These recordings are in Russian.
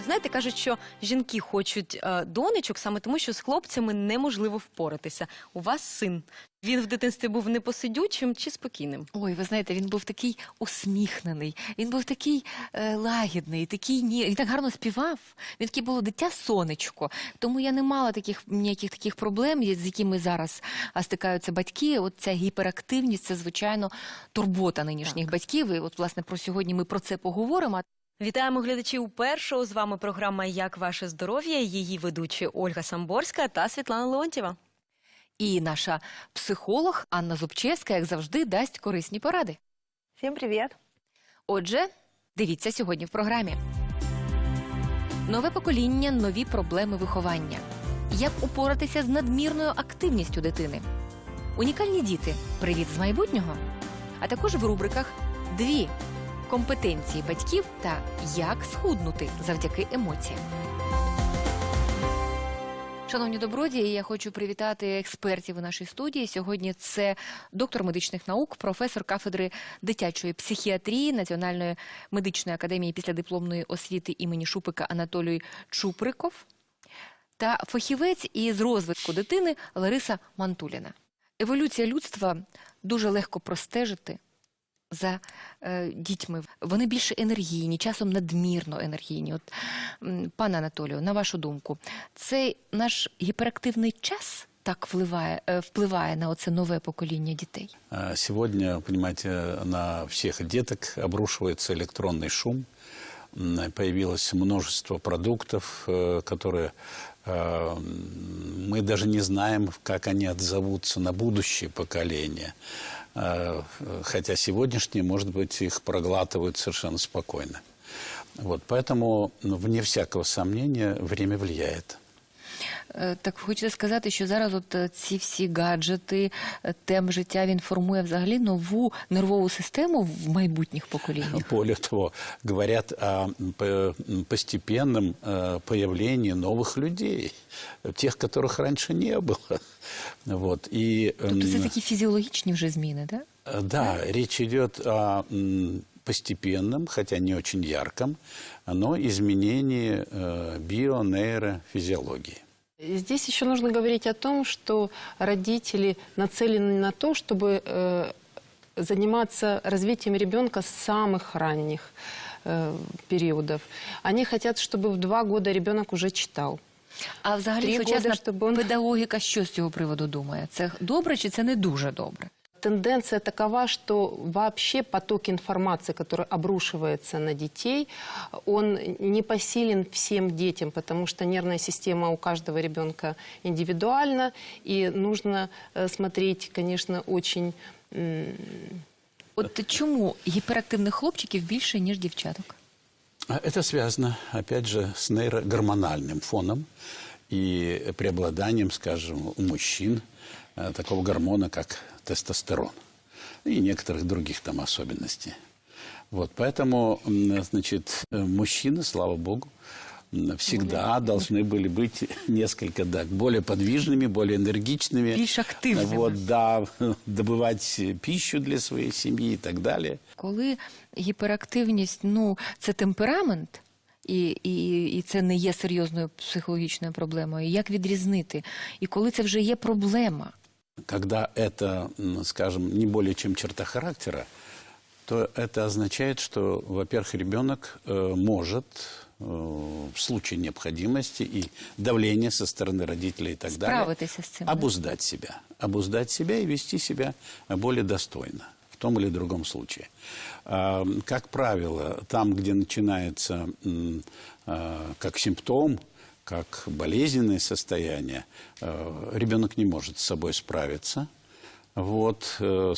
От знаєте, кажуть, що жінки хочуть е, донечок саме тому, що з хлопцями неможливо впоратися. У вас син. Він в дитинстві був непосидючим чи спокійним? Ой, ви знаєте, він був такий усміхнений, він був такий е, лагідний, такий ні. Він так гарно співав. Він такий було дитя сонечко. Тому я не мала таких ніяких таких проблем, з якими зараз а, стикаються батьки. От ця гіперактивність це звичайно турбота нинішніх батьків. І от власне про сьогодні ми про це поговоримо. Вітаємо глядачів першого. З вами програма Як ваше здоров'я? Її ведучі Ольга Самборська та Світлана Леонтьєва. І наша психолог Анна Зубчевська, як завжди, дасть корисні поради. Всем привет! Отже, дивіться сьогодні в програмі. Нове покоління, нові проблеми виховання. Як упоратися з надмірною активністю дитини? Унікальні діти. Привіт з майбутнього. А також в рубриках дві компетенції батьків та як схуднути завдяки емоціям. Шановні добродії, я хочу привітати експертів у нашій студії. Сьогодні це доктор медичних наук, професор кафедри дитячої психіатрії Національної медичної академії післядипломної освіти імені Шупика Анатолій Чуприков та фахівець із розвитку дитини Лариса Мантуліна. Еволюція людства дуже легко простежити за е, дітьми. Вони більш енергійні, часом надмірно енергійні. От, м, пане Анатолію, на вашу думку, цей наш гіперактивний час так впливає, е, впливає на оце нове покоління дітей? А Сегодня, понимаете, на всех деток обрушивается электронный шум. М, Появилось множество продуктов, э, которые э, м, мы даже не знаем, как они отзовутся на будущее поколение. Э, Хотя сегодняшние, может быть, их проглатывают совершенно спокойно. Вот, поэтому, ну, вне всякого сомнения, время влияет. Е, Так ви хочете сказати, що зараз от е, ці всі гаджети, е, темп життя він формує взагалі нову нервову систему в майбутніх поколіннях? Более того, говорят о м, по- м, постепенном э, появлении новых людей, тех, которых раньше не было. Вот. И, Тобто це м, такі фізіологічні вже зміни, так? э, да, речь идет о м, постепенном, хотя не очень ярком, но изменении э, био-нейрофизиологии. Здесь еще нужно говорить о том, что родители нацелены на то, чтобы э, заниматься развитием ребенка с самых ранних э, периодов. Они хотят, чтобы в два года ребенок уже читал. А взагалі Три сучасна года, щоб он- педагогіка що з цього приводу думає? Це добре чи це не дуже добре? Тенденция такова, что вообще поток информации, который обрушивается на детей, он не посилен всем детям, потому что нервная система у каждого ребенка индивидуальна, и нужно э, смотреть, конечно, очень м, От чому гіперактивних хлопчиків більше, ніж дівчаток? А Это связано, опять же, с нейрогормональным фоном и преобладанием, скажем, у мужчин э, такого гормона, как тестостерон и некоторых других там особенностей. Вот, поэтому, м, значит, э, мужчины, слава богу, м, всегда должны были быть несколько, да, более подвижными, более энергичными. Більш активними. Вот, да, добывать пищу для своей семьи и так далее. Коли гіперактивність, ну це темперамент, і, і, і це не є серйозною психологічною проблемою. Як відрізнити? І коли це вже є проблема? Когда это, скажем, не более чем черта характера, то это означает, что, во-первых, ребенок э, может э, в случае необходимости и давления со стороны родителей и так далее да? обуздать себя. Обуздать себя и вести себя более достойно в том или другом случае. А, Как правило, там, где начинается а, как симптом, как болезненное состояние, э, ребенок не может с собой справиться. Вот, э,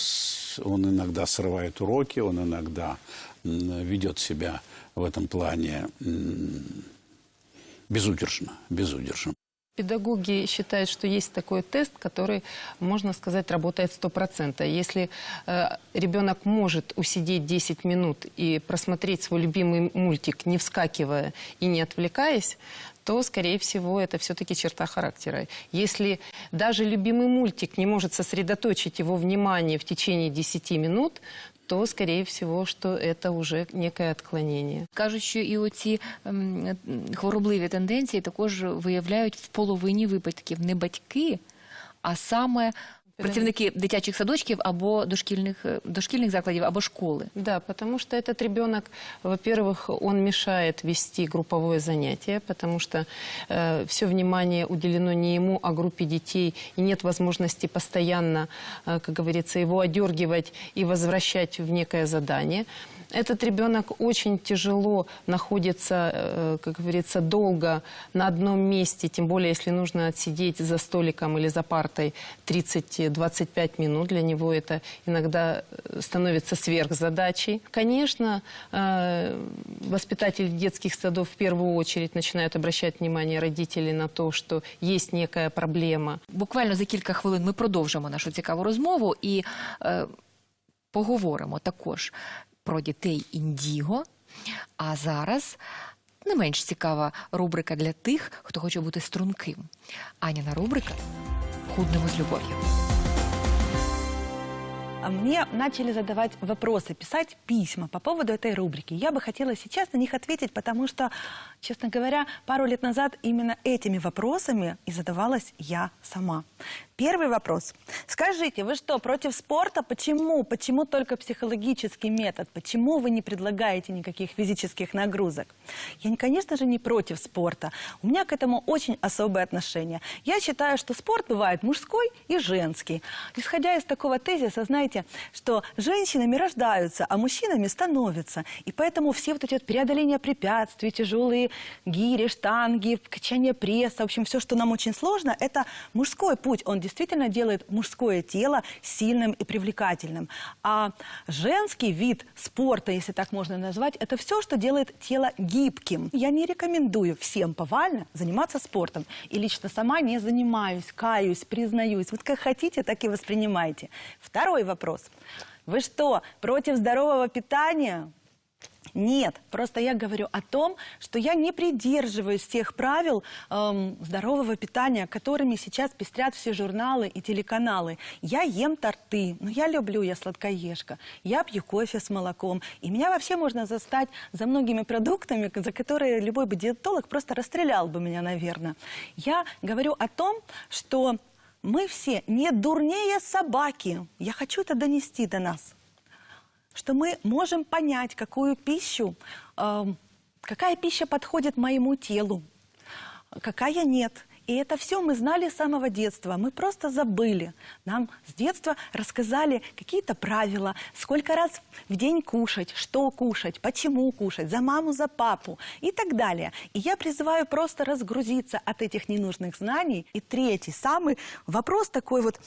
он иногда срывает уроки, он иногда ведет себя в этом плане безудержно, безудержно. Педагоги считают, что есть такой тест, который, можно сказать, работает 100%. Если э, ребенок может усидеть 10 минут и просмотреть свой любимый мультик, не вскакивая и не отвлекаясь, то, скорее всего, это все-таки черта характера. Если даже любимый мультик не может сосредоточить его внимание в течение 10 минут, то, скорее всего, что это уже некое отклонение. Кажуть, що і оці ем, хворобливі тенденції також виявляють в половині випадків не батьки, а саме працівники дитячих садочків або дошкільних, е, дошкільних закладів або школи. Да, потому что этот ребенок, во-первых, он мешает вести групповое занятие, потому что все внимание уделено не ему, а группе детей, и нет возможности постоянно, э, как говорится, его одергивать и возвращать в некое задание. Этот ребенок очень тяжело находится, э, как говорится, долго на одном месте, тем более, если нужно отсидеть за столиком или за партой 30-25 минут. Для него это иногда э, становится сверхзадачей. Конечно, э, воспитатели детских садов в первую очередь начинают обращать внимание родителей на то, что есть некая проблема. Буквально за кілька хвилин ми продовжимо нашу цікаву розмову і е, поговоримо також про дітей індіго. А зараз не менш цікава рубрика для тих, хто хоче бути струнким. Аніна рубрика Худнемо з любов'ю. А Мне начали задавать вопросы, писать письма по поводу этой рубрики. Я бы хотела сейчас на них ответить, потому что, честно говоря, пару лет назад именно этими вопросами и задавалась я сама. Первый вопрос. Скажите, вы что, против спорта? Почему? Почему только психологический метод? Почему вы не предлагаете никаких физических нагрузок? Я, не- конечно же, не против спорта. У меня к этому очень особое отношение. Я считаю, что спорт бывает мужской и женский. Исходя из такого тезиса, знаете, что женщинами рождаются, а мужчинами становятся. И поэтому все вот эти вот преодоления препятствий, тяжелые гири, штанги, качание пресса, в общем, все, что нам очень сложно, это мужской путь. Он действительно делает мужское тело сильным и привлекательным. А женский вид спорта, если так можно назвать, это все, что делает тело гибким. Я не рекомендую всем повально заниматься спортом. И лично сама не занимаюсь, каюсь, признаюсь. Вот как хотите, так и воспринимайте. Второй вопрос. Вы что, против здорового питания? Нет, просто я говорю о том, что я не придерживаюсь тех правил эм, здорового питания, которыми сейчас пестрят все журналы и телеканалы. Я ем торты, но я люблю, я сладкоежка. Я пью кофе с молоком. И меня вообще можно застать за многими продуктами, за которые любой бы диетолог просто расстрелял бы меня, наверное. Я говорю о том, что мы все не дурнее собаки. Я хочу это донести до нас что мы можем понять, какую пищу, эм, какая пища подходит моему телу, какая нет. И это все мы знали с самого детства. Мы просто забыли. Нам с детства рассказали какие-то правила, сколько раз в день кушать, что кушать, почему кушать, за маму, за папу и так далее. И я призываю просто разгрузиться от этих ненужных знаний. И третий, самый вопрос такой вот,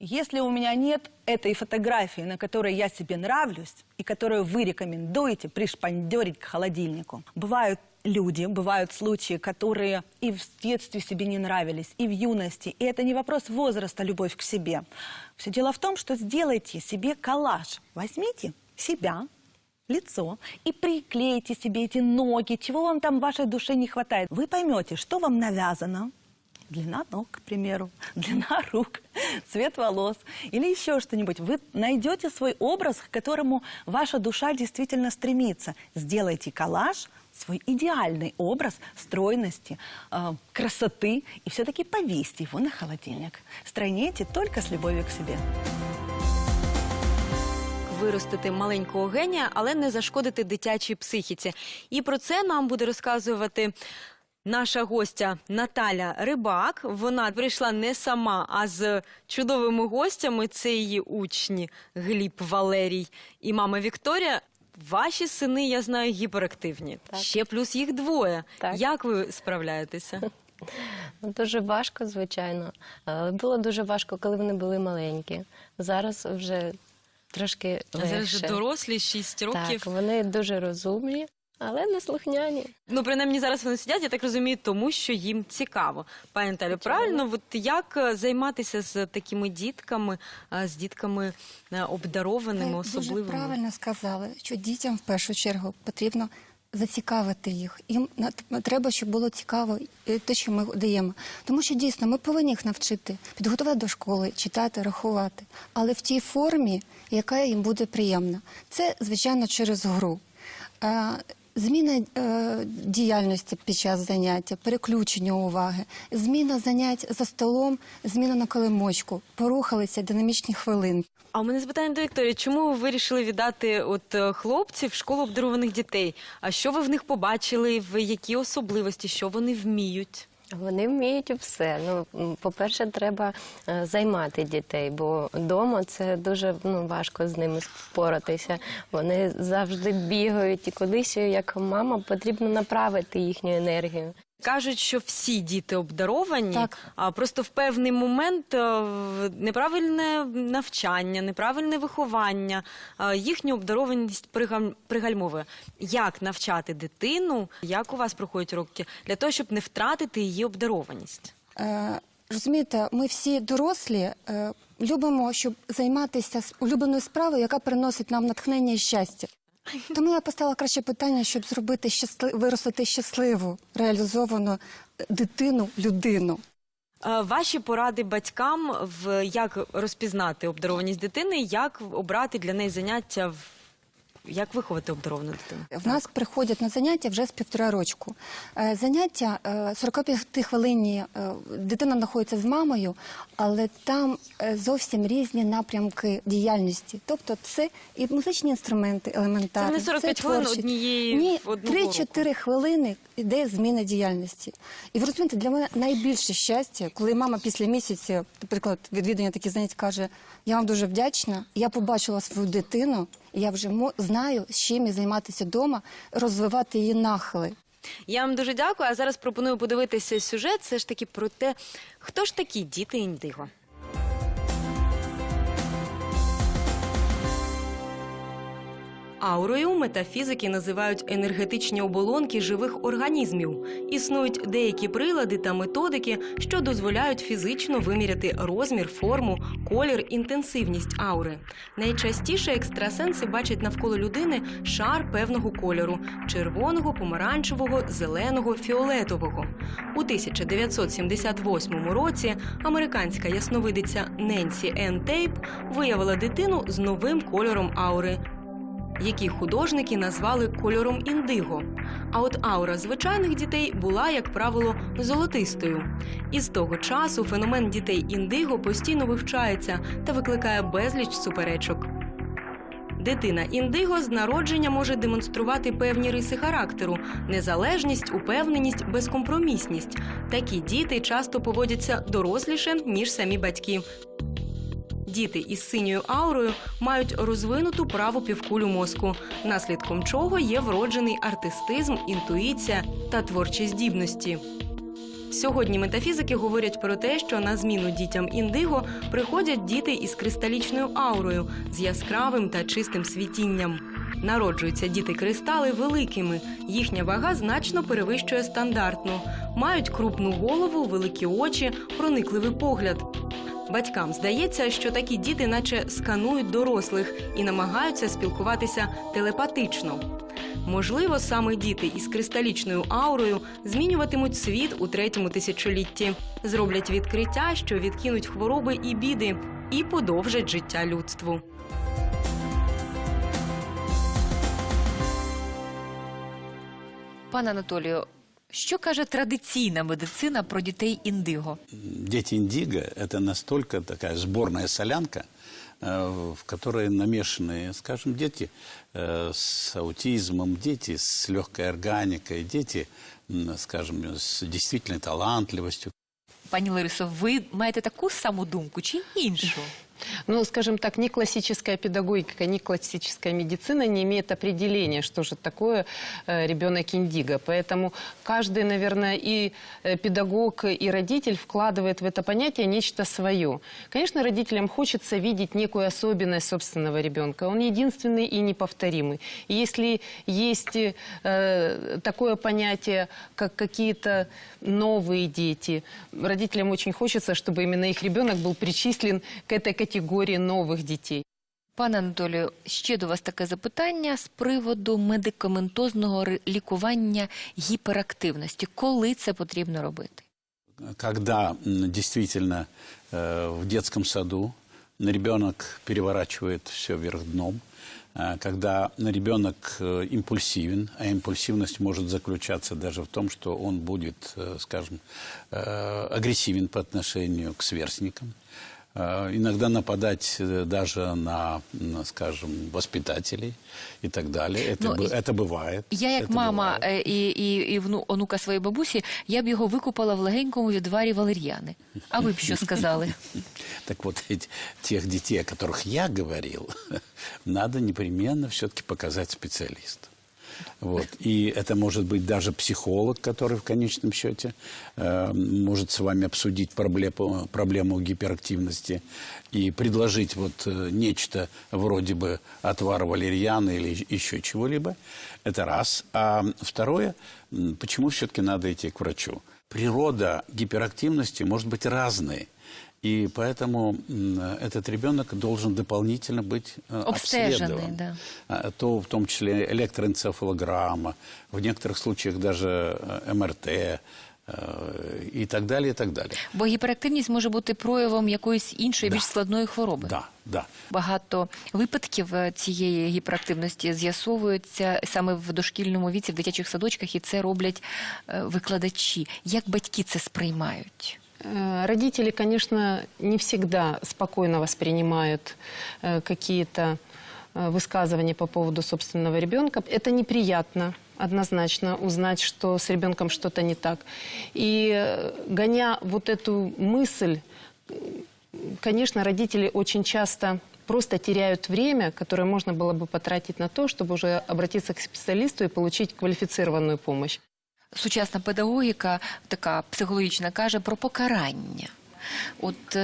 если у меня нет этой фотографии, на которой я себе нравлюсь, и которую вы рекомендуете пришпандерить к холодильнику, бывают люди, бывают случаи, которые и в детстве себе не нравились, и в юности. И это не вопрос возраста, любовь к себе. Все дело в том, что сделайте себе коллаж. Возьмите себя, лицо и приклейте себе эти ноги, чего вам там в вашей душе не хватает. Вы поймете, что вам навязано, длина ног, к примеру, длина рук, цвет волос или еще что-нибудь. Вы найдете свой образ, к которому ваша душа действительно стремится. Сделайте коллаж, свой идеальный образ стройности, э, красоты и все-таки повесьте его на холодильник. Стройнейте только с любовью к себе. виростити маленького генія, але не зашкодити дитячій психіці. І про це нам буде розказувати. Наша гостя Наталя Рибак. Вона прийшла не сама, а з чудовими гостями. Це її учні Гліб Валерій і мама Вікторія. Ваші сини, я знаю, гіперактивні. Так. Ще плюс їх двоє. Так. Як ви справляєтеся? Ну, Дуже важко, звичайно. Але було дуже важко, коли вони були маленькі. Зараз вже трошки легше. Зараз вже дорослі, 6 років. Так, вони дуже розумні, але не слухняні. Ну, принаймні зараз вони сидять, я так розумію, тому що їм цікаво. Пані Наталю, правильно, от як е, займатися з такими дітками, е, з дітками е, обдарованими, Ви дуже особливими? правильно сказали, що дітям в першу чергу потрібно зацікавити їх. Їм на- треба, щоб було цікаво те, що ми даємо. Тому що дійсно ми повинні їх навчити, підготувати до школи, читати, рахувати, але в тій формі, яка їм буде приємна. Це, звичайно, через гру. Зміна е, діяльності під час заняття, переключення уваги, зміна занять за столом, зміна на килимочку, порухалися динамічні хвилини. А у мене запитання до Вікторії, чому ви вирішили віддати от е, хлопців в школу обдарованих дітей? А що ви в них побачили? В які особливості, що вони вміють? Вони вміють все. Ну, по-перше, треба е, займати дітей, бо вдома це дуже ну, важко з ними впоратися. Вони завжди бігають, і колись, як мама, потрібно направити їхню енергію. Кажуть, що всі діти обдаровані, Так. а просто в певний момент е, в- неправильне навчання, неправильне виховання, е, їхню обдарованість пригам- пригальмовує. Як навчати дитину, як у вас проходять уроки, для того, щоб не втратити її обдарованість? Е, розумієте, ми всі дорослі е, любимо, щоб займатися с- улюбленою справою, яка приносить нам натхнення і щастя. Тому я поставила краще питання, щоб зробити щасли... виростити щасливу, реалізовану е, дитину, людину. Е, Ваші поради батькам в як розпізнати обдарованість дитини, як обрати для неї заняття, як виховати обдаровану дитину? В нас приходять на заняття вже з півтора рочку. Е, Заняття 45 хвилинні е, дитина знаходиться з мамою, але там е, зовсім різні напрямки діяльності. Тобто це і музичні інструменти елементарні. Це не 45 хвилин однієї Ні, в 3-4 хвилини йде зміна діяльності. І ви розумієте, для мене найбільше щастя, коли мама після місяця, наприклад, відвідування таких занять каже: я вам дуже вдячна, я побачила свою дитину, і я вже знаю, з чим їй займатися вдома, розвивати її нахили. Я вам дуже дякую. А зараз пропоную подивитися сюжет. Все ж таки про те, хто ж такі діти індиго. Аурою метафізики називають енергетичні оболонки живих організмів. Існують деякі прилади та методики, що дозволяють фізично виміряти розмір, форму, колір, інтенсивність аури. Найчастіше екстрасенси бачать навколо людини шар певного кольору червоного, помаранчевого, зеленого, фіолетового. У 1978 році американська ясновидиця Ненсі Ен Тейп виявила дитину з новим кольором аури які художники назвали кольором індиго. А от аура звичайних дітей була, як правило, золотистою. І з того часу феномен дітей індиго постійно вивчається та викликає безліч суперечок. Дитина індиго з народження може демонструвати певні риси характеру: незалежність, упевненість, безкомпромісність. Такі діти часто поводяться доросліше, ніж самі батьки. Діти із синьою аурою мають розвинуту праву півкулю мозку, наслідком чого є вроджений артистизм, інтуїція та творчі здібності. Сьогодні метафізики говорять про те, що на зміну дітям індиго приходять діти із кристалічною аурою, з яскравим та чистим світінням. Народжуються діти кристали великими. Їхня вага значно перевищує стандартну. Мають крупну голову, великі очі, проникливий погляд. Батькам здається, що такі діти, наче сканують дорослих і намагаються спілкуватися телепатично. Можливо, саме діти із кристалічною аурою змінюватимуть світ у третьому тисячолітті, зроблять відкриття, що відкинуть хвороби і біди, і подовжать життя людству. Пане Анатолію, що каже традиційна медицина про дітей індиго? Дети индиго – это настолько такая сборная солянка, э, в которой намешаны, скажем, дети э, с аутизмом, дети с легкой органикой, дети, м, скажем, с действительной талантливостью. Пані Ларисо, ви маєте таку саму думку чи іншу? Ну, скажем так, ни классическая педагогика, ни классическая медицина не имеет определения, что же такое э, ребенок индиго. Поэтому каждый, наверное, и э, педагог, и родитель вкладывает в это понятие нечто свое. Конечно, родителям хочется видеть некую особенность собственного ребенка. Он единственный и неповторимый. И если есть э, такое понятие, как какие-то новые дети, родителям очень хочется, чтобы именно их ребенок был причислен к этой категории новых детей. Пане Анатолію, ще до вас таке запитання з приводу медикаментозного ри- лікування гіперактивності. Коли це потрібно робити? Когда м, действительно э, в детском саду ребенок переворачивает все вверх дном, э, когда ребенок э, импульсивен, а импульсивность может заключаться даже в том, что он будет, э, скажем, э, агрессивен по отношению к сверстникам, э, иногда нападать э, даже на, на, скажем, воспитателей и так далее. Это, Ну, бы- и- это бывает. Я, як Это мама бывает. е, і, і, і вну, онука своєї бабусі, я б його викупала в легенькому відварі валер'яни. А ви б що сказали? Так вот, эти- тех детей, о которых я говорил, надо непременно все-таки показать специалисту. Вот. И это может быть даже психолог, который в конечном счете э, может с вами обсудить проблему, проблему гиперактивности и предложить вот э, нечто вроде бы отвара валерьяны или еще чего-либо. Это раз. А второе, почему все-таки надо идти к врачу? Природа гиперактивности может быть разной. И поэтому м, этот ребенок должен дополнительно быть э, Обстеженный, обследован. да. А, то в том числе электроэнцефалограмма, в некоторых случаях даже э, МРТ э, и так далее, и так далее. Бо гіперактивність може бути проявом якоїсь іншої, Да. більш складної хвороби. Да, да. Багато випадків е, цієї гіперактивності з'ясовуються саме в дошкільному віці, в дитячих садочках, і це роблять е, викладачі. Як батьки це сприймають? Э, Родители, конечно, не всегда спокойно воспринимают э, какие-то э, высказывания по поводу собственного ребенка. Это неприятно однозначно узнать, что с ребенком что-то не так. И гоня вот эту мысль, конечно, родители очень часто просто теряют время, которое можно было бы потратить на то, чтобы уже обратиться к специалисту и получить квалифицированную помощь. Сучасна педагогіка, така психологічна, каже про покарання. От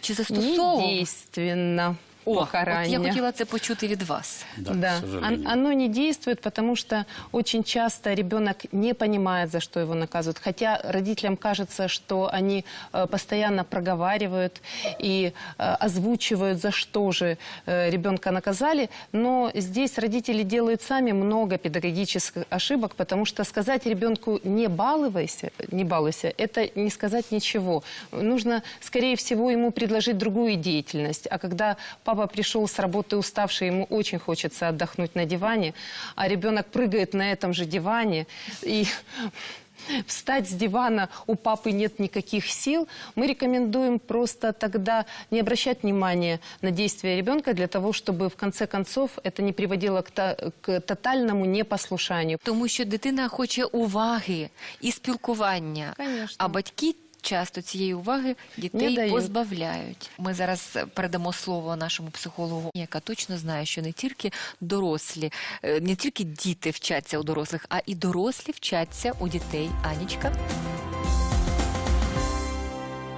чи застосовував... Недейственно О, от я хотіла це почути від вас. Да, Да, сожалению. оно не действует, потому что очень часто ребенок не понимает, за что его наказывают. Хотя родителям кажется, что они э, постоянно проговаривают и э, озвучивают, за что же э, ребенка наказали. Но здесь родители делают сами много педагогических ошибок, потому что сказать ребенку не балуйся, не балуйся, это не сказать ничего. Нужно, скорее всего, ему предложить другую деятельность. А когда папа пришел с работы уставший, ему очень хочется отдохнуть на диване, а ребенок прыгает на этом же диване и встать с дивана у папы нет никаких сил, мы рекомендуем просто тогда не обращать внимания на действия ребенка для того, чтобы в конце концов это не приводило к, то- к тотальному непослушанию. Тому що дитина хоче уваги і спілкування, Конечно. а батьки часто цієї уваги дітей дають. позбавляють. Ми зараз передамо слово нашому психологу, яка точно знає, що не тільки дорослі, е, не тільки діти вчаться у дорослих, а і дорослі вчаться у дітей. Анічка.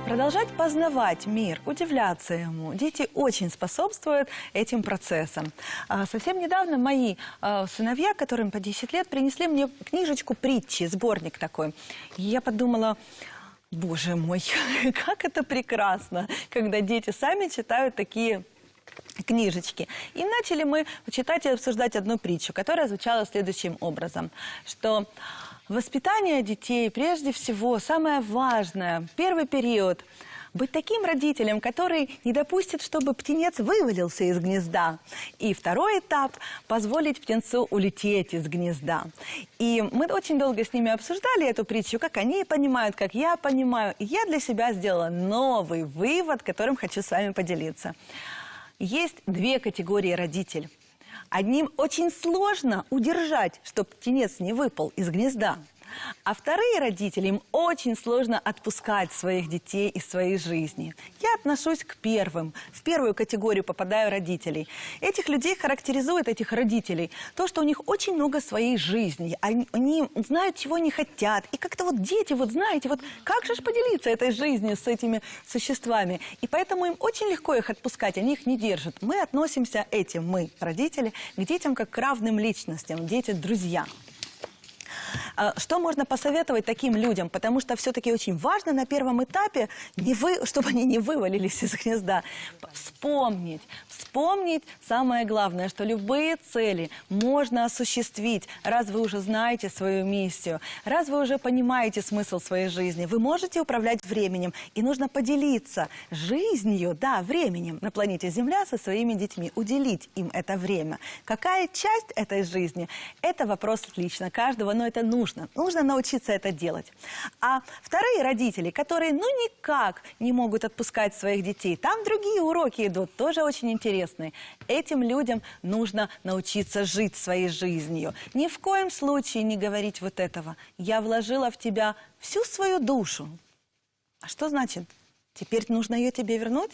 Продолжать познавать мир, удивляться ему. Дети очень способствуют этим процессам. А, Совсем недавно мои а, сыновья, которым по 10 лет, принесли мне книжечку притчи, сборник такой. И я подумала, боже мой, как это прекрасно, когда дети сами читают такие книжечки. И начали мы читать и обсуждать одну притчу, которая звучала следующим образом, что воспитание детей прежде всего самое важное, первый период – быть таким родителем, который не допустит, чтобы птенец вывалился из гнезда. И второй этап – позволить птенцу улететь из гнезда. И мы очень долго с ними обсуждали эту притчу, как они понимают, как я понимаю. И я для себя сделала новый вывод, которым хочу с вами поделиться. Есть две категории родителей. Одним очень сложно удержать, чтобы птенец не выпал из гнезда. А вторые родители, им очень сложно отпускать своих детей из своей жизни. Я отношусь к первым. В первую категорию попадаю родителей. Этих людей характеризует, этих родителей, то, что у них очень много своей жизни. Они, они знают, чего они хотят. И как-то вот дети, вот знаете, вот как же поделиться этой жизнью с этими существами? И поэтому им очень легко их отпускать, они их не держат. Мы относимся, этим мы, родители, к детям как к равным личностям. Дети – друзья. А, Что можно посоветовать таким людям? Потому что все-таки очень важно на первом этапе, не вы, чтобы они не вывалились из гнезда, вспомнить, вспомнить самое главное, что любые цели можно осуществить, раз вы уже знаете свою миссию, раз вы уже понимаете смысл своей жизни, вы можете управлять временем, и нужно поделиться жизнью, да, временем на планете Земля со своими детьми, уделить им это время. Какая часть этой жизни, это вопрос лично каждого, но это нужно. Нужно научиться это делать. А вторые родители, которые ну никак не могут отпускать своих детей, там другие уроки идут, тоже очень интересные. Этим людям нужно научиться жить своей жизнью. Ни в коем случае не говорить вот этого. Я вложила в тебя всю свою душу. А что значит? Теперь нужно ее тебе вернуть?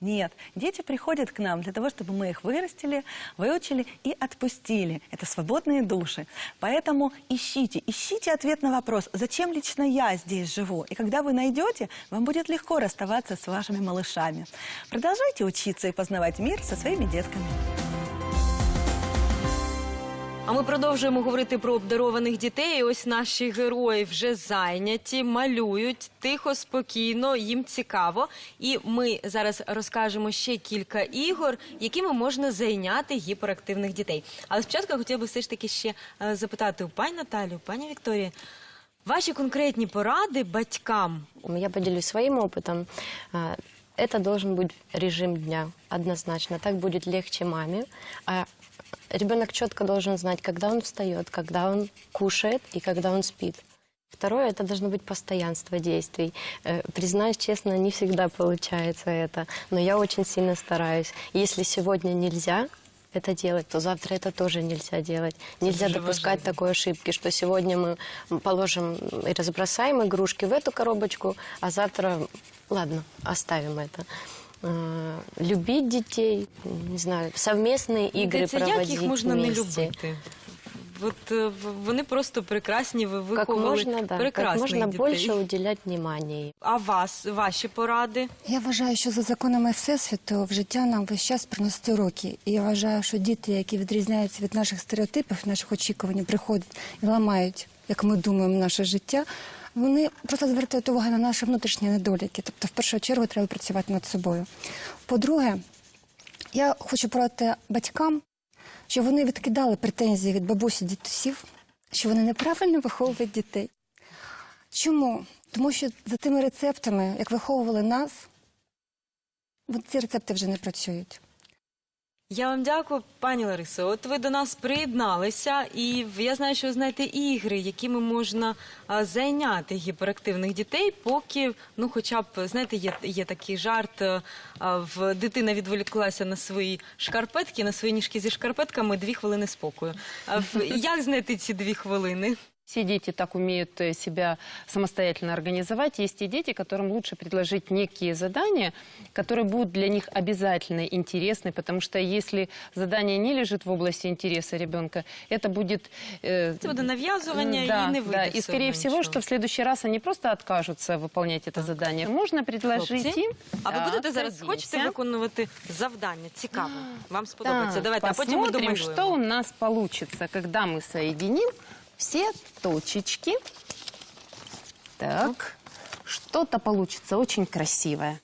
Нет, дети приходят к нам для того, чтобы мы их вырастили, выучили и отпустили. Это свободные души. Поэтому ищите, ищите ответ на вопрос, зачем лично я здесь живу. И когда вы найдете, вам будет легко расставаться с вашими малышами. Продолжайте учиться и познавать мир со своими детками. А ми продовжуємо говорити про обдарованих дітей. І Ось наші герої вже зайняті, малюють тихо, спокійно, їм цікаво. І ми зараз розкажемо ще кілька ігор, якими можна зайняти гіперактивних дітей. Але спочатку я хотіла би все ж таки ще е, запитати у пані Наталю, пані Вікторії, ваші конкретні поради батькам. Я поделюсь своим опытом. А, Это должен быть режим дня, однозначно. Так будет легче маме. А ребенок четко должен знать, когда он встает, когда он кушает и когда он спит. Второе, это должно быть постоянство действий. Э, Признаюсь честно, не всегда получается это, но я очень сильно стараюсь. Если сегодня нельзя это делать, то завтра это тоже нельзя делать. Нельзя дуже допускать важливо. такой ошибки, что сегодня мы положим и разбросаем игрушки в эту коробочку, а завтра, ладно, оставим это. Э, Любить детей, не знаю, совместные игры Здається, як проводить їх можна не вместе. любити? От е, в- вони просто прекрасні, ви Как виховали можно, да, как прекрасних можно дітей. больше уделять внимания. А вас, ваші поради? Я вважаю, що за законами Всесвіту в життя нам весь час приносить уроки. І я вважаю, що діти, які відрізняються від наших стереотипів, наших очікувань, приходять і ламають, як ми думаємо, наше життя. Вони просто звертають увагу на наші внутрішні недоліки. Тобто, в першу чергу, треба працювати над собою. По-друге, я хочу порадити батькам, щоб вони відкидали претензії від бабусі дідусів, що вони неправильно виховують дітей. Чому? Тому що за тими рецептами, як виховували нас, ці рецепти вже не працюють. Я вам дякую, пані Ларисо. От ви до нас приєдналися, і я знаю, що ви знаєте ігри, якими можна зайняти гіперактивних дітей, поки, ну, хоча б, знаєте, є, є такий жарт, в дитина відволіклася на свої шкарпетки, на свої ніжки зі шкарпетками, дві хвилини спокою. А, в- як знайти ці дві хвилини? Все дети так умеют э, себя самостоятельно организовать. Есть и дети, которым лучше предложить некие задания, которые будут для них обязательно интересны, потому что если задание не лежит в области интереса ребенка, это будет... э, Це буде нав'язування да, і не да. вийде. И, все скорее одно всего, нічого. что в следующий раз они просто откажутся выполнять это задание. Можно предложить Хлопці, им... А ви Да, будете зараз садимся. хочете виконувати завдання? Цікаво. Вам сподобається. Так, Давайте, а потім ми посмотрим, домалюємо. что у нас получится, когда мы соединим все точечки. Так, что-то получится очень красивое.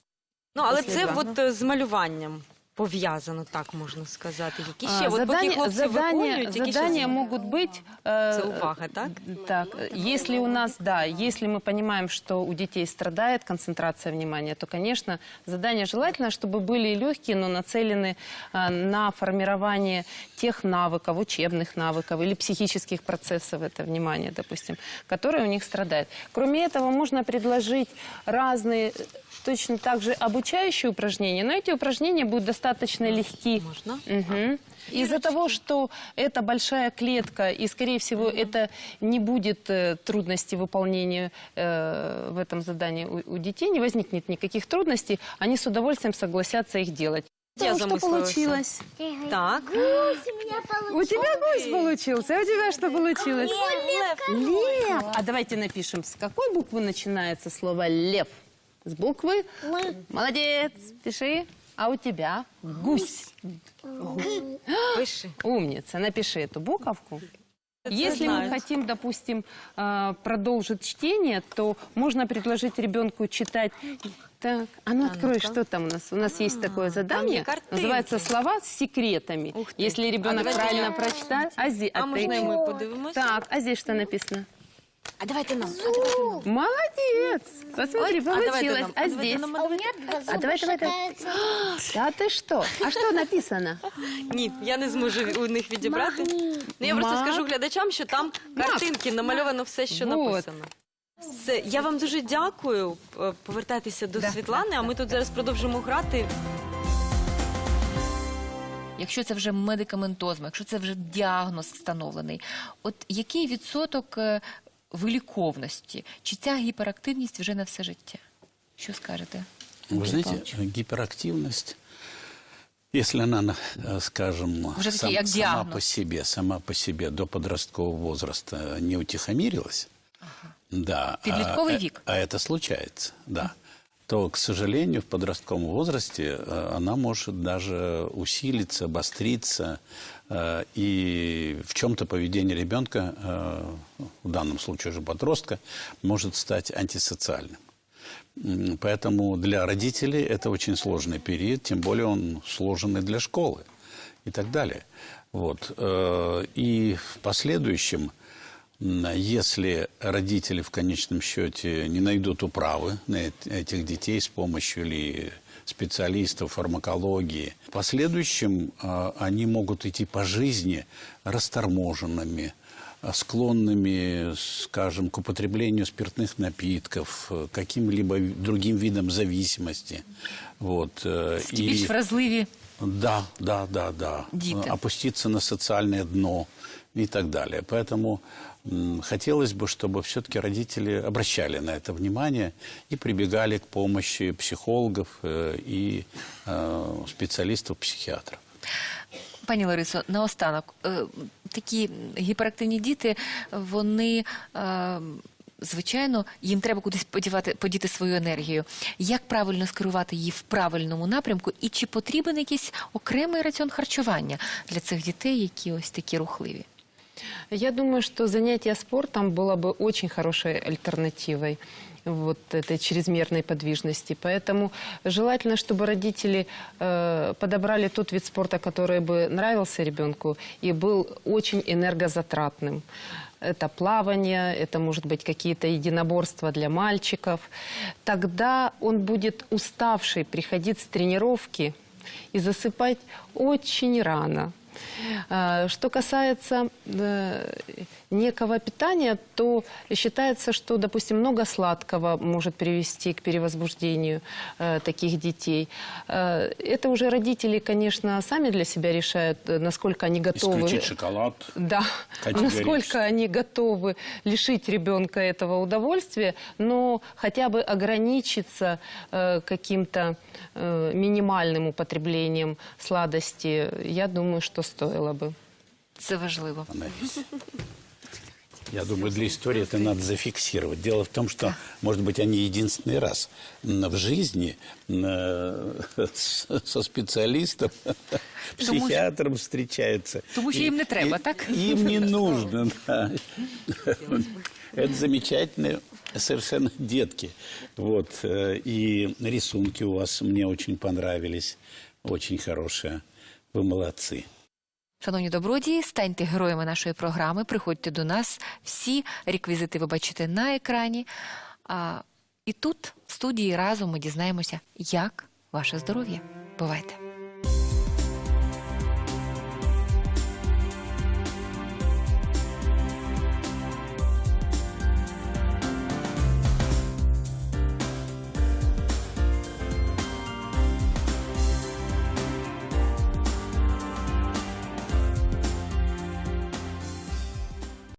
Ну, але Після це два. от е, з малюванням пов'язано, так можна сказати. Які ще? А, от поки задания, хлопці задания, виконують, які ще задания з- могут быть... э, Це увага, так? Так, если у нас, да, если мы понимаем, что у детей страдает концентрация внимания, то, конечно, задания желательно, чтобы были легкие, но нацелены а, на формирование тех навыков, учебных навыков или психических процессов, это внимание, допустим, которые у них страдают. Кроме этого, можно предложить разные э, точно так же обучающие упражнения, но эти упражнения будут достаточно легки. Можна? Мгм. Из-за того, что это большая клетка, и, скорее всего, это не будет э, трудностей выполнения э, в этом задании у, у детей, не возникнет никаких трудностей, они с удовольствием согласятся их делать. Я что получилось? Так. У тебя гусь получился, а у тебя что получилось? Лев. А давайте напишем, с какой буквы начинается слово лев? С буквы? Молодец, пиши. А у тебя гусь. Пиши. Умница, напиши эту буковку Это Если мы хотим, допустим, а, продолжить чтение, то можно предложить ребенку читать. Так, а ну открой, ну-ка. что там у нас? У нас есть такое задание, называется «Слова с секретами». Ух ты. Если ребенок давайте правильно я- прочитает... А, зи- А а ты- ми подивимося? Так, а здесь что написано? А давайте нам. А давайте нам. Молодец! Посмотри, Ой, а получилось. нам. А, давайте здесь? нам, А у меня два зуба А давай, давай, давай. Да ты что? А что написано? Ні, я не зможу у них відібрати. Ну, я просто Мак. скажу глядачам, що там картинки, намальовано все, що Вот. написано. Все, я вам дуже дякую. Е, Повертайтеся до Світлани, а ми тут зараз продовжимо грати. Якщо це вже медикаментозма, якщо це вже діагноз встановлений, от який відсоток е, виліковності? Чи ця гіперактивність вже на все життя? Що скажете? Вы Андрей знаете, Павлович? гиперактивность, если она, э, скажем, Уже такие, как сама диагноз. по себе, сама по себе до подросткового возраста не утихомирилась, да, а, Подростковый э, век. а это случается, да, то, к сожалению, в подростковом возрасте э, она может даже усилиться, обостриться, э, и в чем-то поведение ребенка, э, в данном случае уже подростка, может стать антисоциальным. Поэтому для родителей это очень сложный период, тем более он сложен и для школы и так далее. Вот. И в последующем, если родители в конечном счете не найдут управы на эт- этих детей с помощью или специалистов фармакологии, в последующем э, они могут идти по жизни расторможенными, э, склонными, скажем, к употреблению спиртных напитков, э, каким-либо ви- другим видам зависимости. Вот. э, Ті більш вразливі да, да, да, да. Діти. Опуститься на социальное дно и так далее. Поэтому м, хотелось бы, чтобы все-таки родители обращали на это внимание и прибегали к помощи психологов э, и э, специалистов-психиатров. Пані Ларисо, наостанок, е, такі гіперактивні діти, вони. е, Звичайно, їм треба кудись подівати, подіти свою енергію. Як правильно скерувати її в правильному напрямку, і чи потрібен якийсь окремий раціон харчування для цих дітей, які ось такі рухливі? Я думаю, что занятие спортом было бы очень хорошей альтернативой вот этой чрезмерной подвижности. Поэтому желательно, чтобы родители э, подобрали тот вид спорта, который бы нравился ребенку и был очень энергозатратным. Это плавание, это, может быть, какие-то единоборства для мальчиков. Тогда он будет уставший приходить с тренировки и засыпать очень рано. А, Что касается э, некого питания, то считается, что, допустим, много сладкого может привести к перевозбуждению э, таких детей. Э, это уже родители, конечно, сами для себя решают, насколько они готовы. Исключить шоколад. Да, насколько они готовы лишить ребенка этого удовольствия, но хотя бы ограничиться каким-то минимальным употреблением сладости, я думаю, что стоило бы. Це важливо. Анализ. Я думаю, для истории это надо зафиксировать. Дело в том, что, может быть, они единственный раз в жизни э, со специалистом, психиатром встречаются. Тому що їм не треба, так? Им не нужно, да. Это замечательные совершенно детки. Вот. э, И рисунки у вас мне очень понравились. Очень хорошие. Вы молодцы. Шановні добродії, станьте героями нашої програми, приходьте до нас. Всі реквізити ви бачите на екрані. А, і тут, в студії, разом ми дізнаємося, як ваше здоров'я. Бувайте!